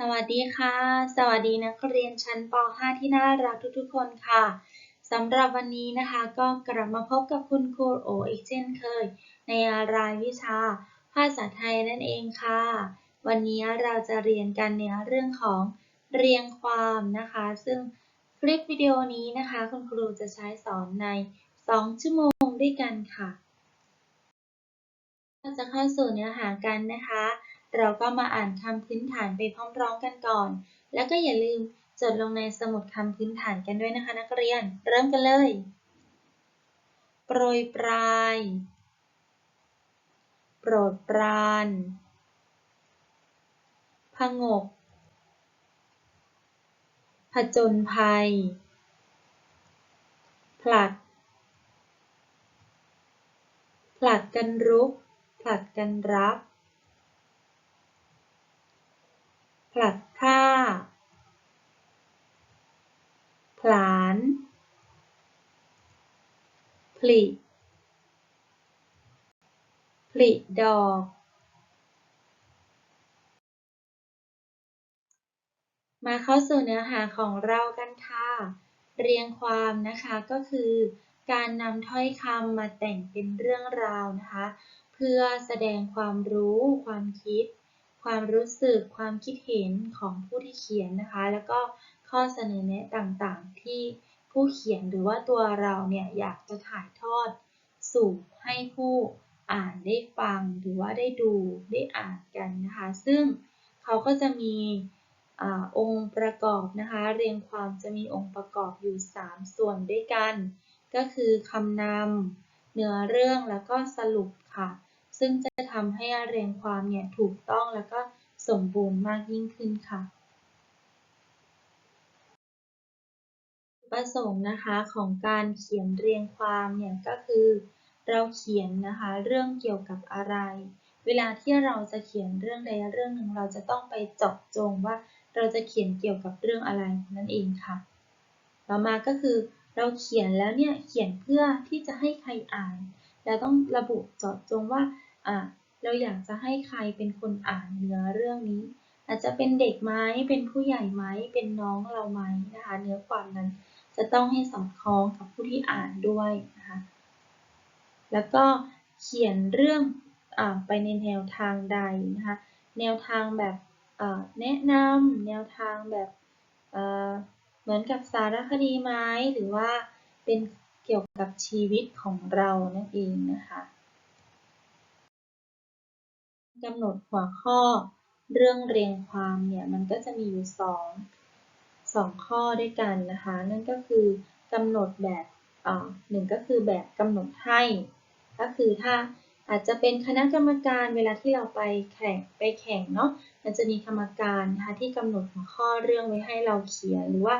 สวัสดีค่ะ สวัสดีนักเรียนชั้นป .5 ที่น่ารักทุกๆ คนค่ะสำหรับวันนี้นะคะก็กลับมาพบกับคุณครูโออีกเช่นเคย ในรายวิชา ภาษาไทยนั่นเองค่ะ วันนี้เราจะเรียนกันในเรื่องของเรียงความนะคะ ซึ่งคลิปวิดีโอนี้นะคะ คุณครูจะใช้สอนใน 2 ชั่วโมงด้วยกันค่ะ เราจะเข้าสู่เนื้อหากันนะคะ เราก็มาอ่านคำพื้นฐานไปพร้อมๆกันก่อน แล้วก็อย่าลืมจดลงในสมุดคำพื้นฐานกันด้วยนะคะนักเรียน เริ่มกันเลย โปรยปลาย โปรดปรานผงก ผจญภัย ผลัด ผลัดกันรุก ผลัดกันรับ ผลัดผ้า ผลาญผลิ ผลิดอก มาเข้าสู่เนื้อหาของเรากันค่ะ เรียงความนะคะก็คือการนำถ้อยคำมาแต่งเป็นเรื่องราวนะคะ เพื่อแสดงความรู้ความคิด ความรู้สึกความคิดเห็นของผู้ที่เขียนนะคะ แล้วก็ข้อเสนอแนะต่างๆ ที่ผู้เขียนหรือว่าตัวเราเนี่ยอยากจะถ่ายทอดสู่ให้ผู้อ่านได้ฟังหรือว่าได้ดูได้อ่านกันนะคะ ซึ่งเขาก็จะมีอองค์ประกอบนะคะ เรียงความจะมีองค์ประกอบอยู่ 3 ส่วนด้วยกัน ก็คือคำนำเนื้อเรื่องแล้วก็สรุปค่ะ ซึ่งจะทำให้เรียงความเนี่ยถูกต้องแล้วก็สมบูรณ์มากยิ่งขึ้นค่ะ ประสงค์นะคะของการเขียนเรียงความเนี่ยก็คือ เราเขียนนะคะเรื่องเกี่ยวกับอะไร เวลาที่เราจะเขียนเรื่องใดเรื่องหนึ่งเราจะต้องไปเจาะจงว่าเราจะเขียนเกี่ยวกับเรื่องอะไรนั่นเองค่ะ ต่อมาก็คือเราเขียนแล้วเนี่ยเขียนเพื่อที่จะให้ใครอ่านเราต้องระบุเจาะจงว่า อ่าเราอยากจะให้ใครเป็นคนอ่านเนื้อเรื่องนี้ อาจจะเป็นเด็กไหมเป็นผู้ใหญ่ไหมเป็นน้องเราไหมนะคะ เนื้อความนั้นจะต้องให้สอดคล้องกับผู้ที่อ่านด้วยนะคะแล้วก็เขียนเรื่องอไปในแนวทางใดนะคะแนวทางแบบแนะนำแนวทางแบบเหมือนกับสารคดีไหมหรือว่าเป็นเกี่ยวกับชีวิตของเรานั่นเองนะคะ กำหนดหัวข้อเรื่องเรียงความเนี่ยมันก็จะมีอยู่สองสองข้อด้วยกันนะคะ นั่นก็คือกำหนดแบบหนึ่งก็คือแบบกำหนดให้ ก็คือถ้าอาจจะเป็นคณะกรรมการเวลาที่เราไปแข่งไปแข่งเนาะมันจะมีกรรมการนะคะที่กำหนดหัวข้อเรื่องไว้ให้เราเขียนหรือว่า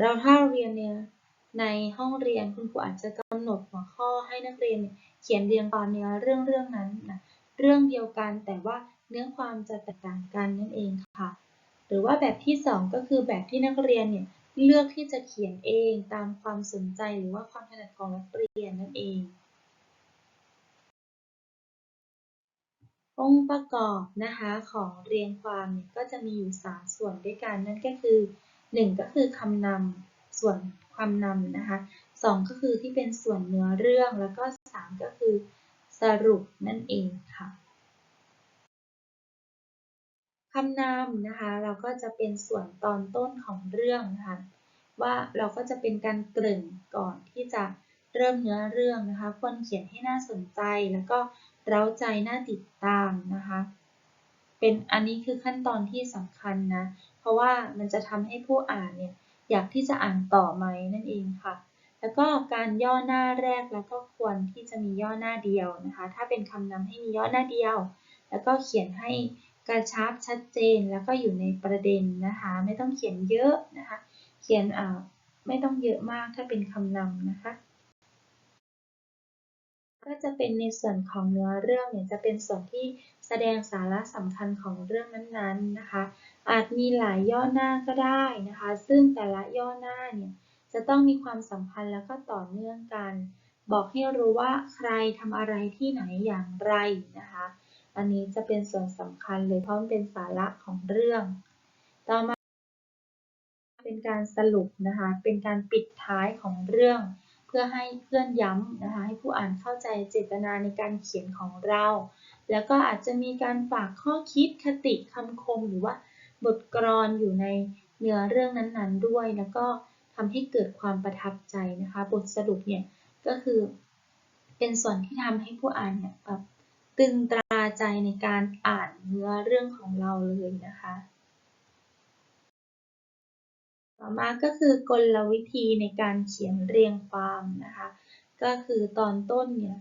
เราถ้าเราเรียนเนี่ยในห้องเรียนคุณครูอาจจะกำหนดหัวข้อให้นักเรียนเขียนเรียงความเนื้อเรื่องเรื่องนั้นนะ เรื่องเดียวกัน แต่ว่าเนื้อความจะแตกต่างกันนั่นเองค่ะ หรือว่าแบบที่ 2 ก็คือแบบที่นักเรียนเนี่ยเลือกที่จะเขียนเองตามความสนใจหรือว่าความถนัดของนักเรียนนั่นเอง องค์ประกอบนะคะของเรียงความเนี่ยก็จะมีอยู่ 3 ส่วนด้วยกันนั่นก็คือ 1 ก็คือคำนำส่วนความนำนะคะ 2 ก็คือที่เป็นส่วนเนื้อเรื่องแล้วก็ 3 ก็คือ รุปนั่นเองค่ะคำนำนะคะเราก็จะเป็นส่วนตอนต้นของเรื่องนะคะว่าเราก็จะเป็นการเกริ่นก่อนที่จะเริ่มเนื้อเรื่องนะคะควรเขียนให้น่าสนใจแล้วก็เร้าใจน่าติดตามนะคะเป็นอันนี้คือขั้นตอนที่สำคัญนะ เพราะว่ามันจะทำให้ผู้อ่านเนี่ยอยากที่จะอ่านต่อไหมนั่นเองค่ะ แล้วก็การย่อหน้าแรกแล้วก็ควรที่จะมีย่อหน้าเดียวนะคะ ถ้าเป็นคำนำให้มีย่อหน้าเดียว แล้วก็เขียนให้กระชับชัดเจนแล้วก็อยู่ในประเด็นนะคะ ไม่ต้องเขียนเยอะนะคะ เขียนอ่าไม่ต้องเยอะมากถ้าเป็นคำนำนะคะ ก็จะเป็นในส่วนของเนื้อเรื่องเนี่ยจะเป็นส่วนที่แสดงสาระสำคัญของเรื่องนั้นๆนะคะ อาจมีหลายย่อหน้าก็ได้นะคะ ซึ่งแต่ละย่อหน้าเนี่ย จะต้องมีความสัมพันธ์แล้วก็ต่อเนื่องกัน บอกให้รู้ว่าใครทำอะไรที่ไหนอย่างไรนะคะ อันนี้จะเป็นส่วนสำคัญเลยเพราะมันเป็นสาระของเรื่อง ต่อมาเป็นการสรุปนะคะ เป็นการปิดท้ายของเรื่อง เพื่อให้เพื่อนย้ำนะคะ ให้ผู้อ่านเข้าใจเจตนาในการเขียนของเรา แล้วก็อาจจะมีการฝากข้อคิดคติคำคมหรือว่าบทกลอนอยู่ในเนื้อเรื่องนั้นๆด้วย แล้วก็ ทำให้เกิดความประทับใจนะคะ บทสรุปเนี่ยก็คือเป็นส่วนที่ทำให้ผู้อ่านเนี่ยแบบตึงตราใจในการอ่านเนื้อเรื่องของเราเลยนะคะ ต่อมาก็คือกลวิธีในการเขียนเรียงความนะคะ ก็คือตอนต้นเนี่ย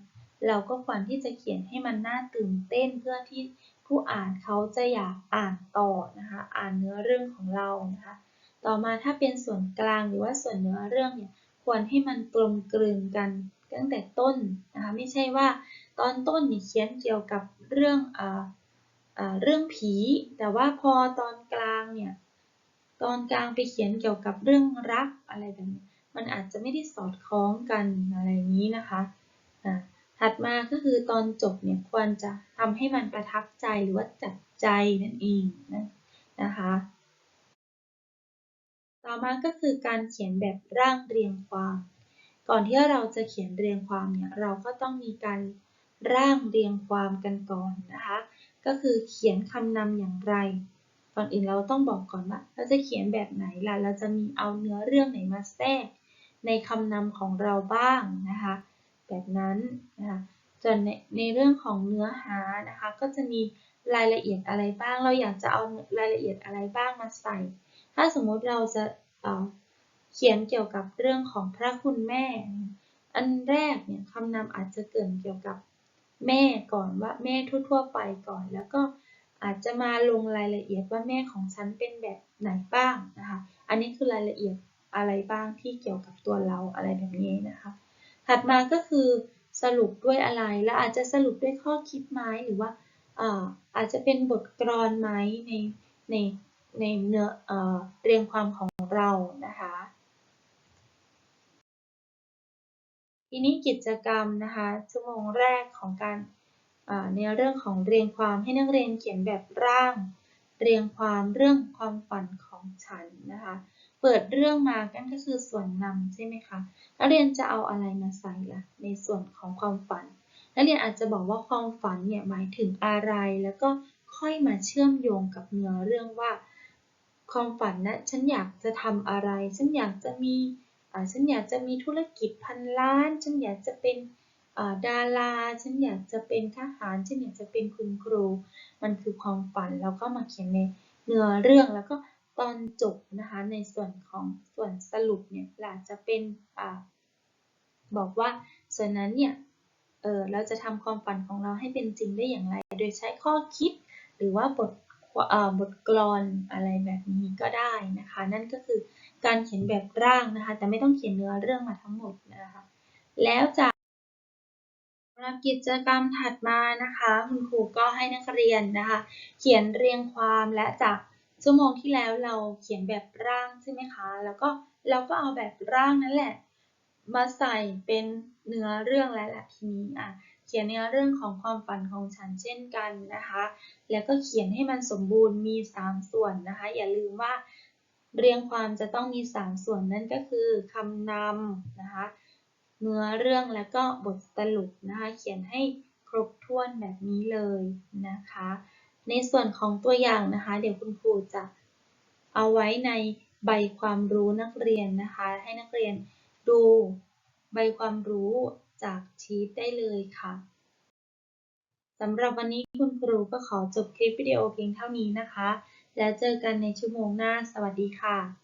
เราก็ควรที่จะเขียนให้มันน่าตื่นเต้นเพื่อที่ผู้อ่านเขาจะอยากอ่านต่อนะคะ อ่านเนื้อเรื่องของเรานะคะ ต่อมาถ้าเป็นส่วนกลางหรือว่าส่วนเนื้อเรื่องเนี่ยควรให้มันกลมกลืนกันตั้งแต่ต้นนะคะไม่ใช่ว่าตอนต้นเนี่ยเขียนเกี่ยวกับเรื่องอ่าเรื่องผี แต่ว่าพอตอนกลางเนี่ยตอนกลางไปเขียนเกี่ยวกับเรื่องรักอะไรแบบนี้มันอาจจะไม่ได้สอดคล้องกันอะไรนี้นะคะถัดมาก็คือตอนจบเนี่ยควรจะทำให้มันประทับใจหรือว่าจับใจนั่นเองนะคะ ต่อมาก็คือการเขียนแบบร่างเรียงความ ก่อนที่เราจะเขียนเรียงความเนี่ยเราก็ต้องมีการร่างเรียงความกันก่อนนะคะ ก็คือเขียนคำนำอย่างไร ก่อนอื่นเราต้องบอกก่อนว่าเราจะเขียนแบบไหนล่ะ เราจะมีเอาเนื้อเรื่องไหนมาแทรกในคำนำของเราบ้างนะคะ แบบนั้นนะคะส่วนในในเรื่องของเนื้อหานะคะ ก็จะมีรายละเอียดอะไรบ้าง เราอยากจะเอารายละเอียดอะไรบ้างมาใส่ ถ้าสมมุติเราจะเเขียนเกี่ยวกับเรื่องของพระคุณแม่ อันแรกเนี่ยคำนำอาจจะเกิดเกี่ยวกับแม่ก่อนว่าแม่ทั่วๆไปก่อน แล้วก็อาจจะมาลงรายละเอียดว่าแม่ของฉันเป็นแบบไหนบ้างนะคะ อันนี้คือรายละเอียดอะไรบ้างที่เกี่ยวกับตัวเราอะไรแบบนี้นะคะ ถัดมาก็คือสรุปด้วยอะไรแล้วอาจจะสรุปด้วยข้อคิดไหมหรือว่าอาจจะเป็นบทกลอนไหมในใน ในเนื้อเอเรียงความของเรานะคะ ทีนี้กิจกรรมนะคะชั่วโมงแรกของการในเรื่องของเรียงความให้นักเรียนเขียนแบบร่าง เรียงความเรื่องความฝันของฉันนะคะ เปิดเรื่องมากันก็คือส่วนนำใช่ไหมคะนักเรียนจะเอาอะไรมาใส่ล่ะในส่วนของความฝันนักเรียนอาจจะบอกว่าความฝันเนี่ยหมายถึงอะไรแล้วก็ค่อยมาเชื่อมโยงกับเนื้อเรื่องว่า ความฝันนะฉันอยากจะทำอะไร ฉันอยากจะมีฉันอยากจะมีธุรกิจพันล้าน ฉันอยากจะเป็นดารา ฉันอยากจะเป็นทหาร ฉันอยากจะเป็นคุณครู มันคือความฝันแล้วก็มาเขียนในเนื้อเรื่องแล้วก็ตอนจบนะคะในส่วนของส่วนสรุปเนี่ยอาจจะเป็นอบอกว่าส่วนนั้นเนี่ยเออเราจะทำความฝันของเราให้เป็นจริงได้อย่างไร โดยใช้ข้อคิดหรือว่าบท บทกลอนอะไรแบบนี้ก็ได้นะคะ นั่นก็คือการเขียนแบบร่างนะคะ แต่ไม่ต้องเขียนเนื้อเรื่องมาทั้งหมดนะคะ แล้วจากสำหรับกิจกรรมถัดมานะคะ คุณครูก็ให้นักเรียนนะคะ เขียนเรียงความและจากชั่วโมงที่แล้วเราเขียนแบบร่างใช่ไหมคะ แล้วก็เราก็เอาแบบร่างนั่นแหละ มาใส่เป็นเนื้อเรื่องแล้วแหละทีนี้อะ ขียนเนื้อเรื่องของความฝันของฉันเช่นกันนะคะ แล้วก็เขียนให้มันสมบูรณ์มี 3 ส่วนนะคะ อย่าลืมว่าเรียงความจะต้องมี 3 ส่วนนั่นก็คือคำนำนะคะเนื้อเรื่องแล้วก็บทสรุปนะคะ เขียนให้ครบถ้วนแบบนี้เลยนะคะ ในส่วนของตัวอย่างนะคะ เดี๋ยวคุณครูจะเอาไว้ในใบความรู้นักเรียนนะคะ ให้นักเรียนดูใบความรู้ จากชีตได้เลยค่ะสำหรับวันนี้คุณครูก็ขอจบคลิปวิดีโอเพียงเท่านี้นะคะ แล้วเจอกันในชั่วโมงหน้า สวัสดีค่ะ